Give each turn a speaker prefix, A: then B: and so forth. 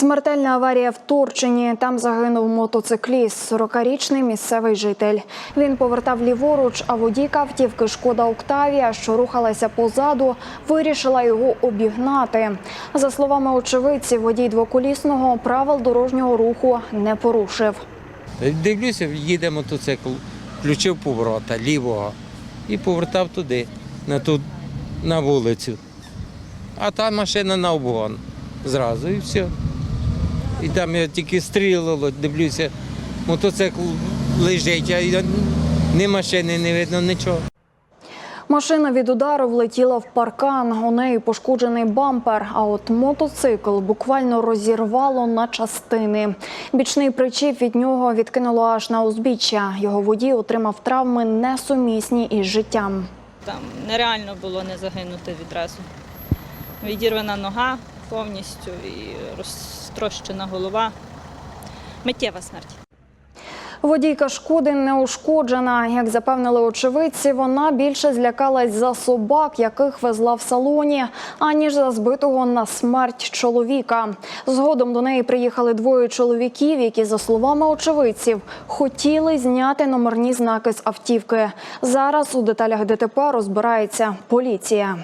A: Смертельна аварія в Турчині. Там загинув мотоцикліст, 40-річний місцевий житель. Він повертав ліворуч, а водійка автівки Шкода Октавія, що рухалася позаду, вирішила його обігнати. За словами очевидців, водій двоколісного правил дорожнього руху не порушив.
B: Дивлюся, їде мотоцикл, включив поворота лівого і повертав туди, на ту на вулицю. А та машина на обгон зразу і все. І там я тільки стрілило, дивлюся, мотоцикл лежить, а ні машини не видно, нічого.
A: Машина від удару влетіла в паркан. У неї пошкоджений бампер. А от мотоцикл буквально розірвало на частини. Бічний причіп від нього відкинуло аж на узбіччя. Його водій отримав травми несумісні із життям.
C: Там нереально було не загинути відразу. Відірвана нога повністю і розтрощена голова. Миттєва смерть.
A: Водійка шкоди не ушкоджена. Як запевнили очевидці, вона більше злякалась за собак, яких везла в салоні, аніж за збитого на смерть чоловіка. Згодом до неї приїхали двоє чоловіків, які, за словами очевидців, хотіли зняти номерні знаки з автівки. Зараз у деталях ДТП розбирається поліція.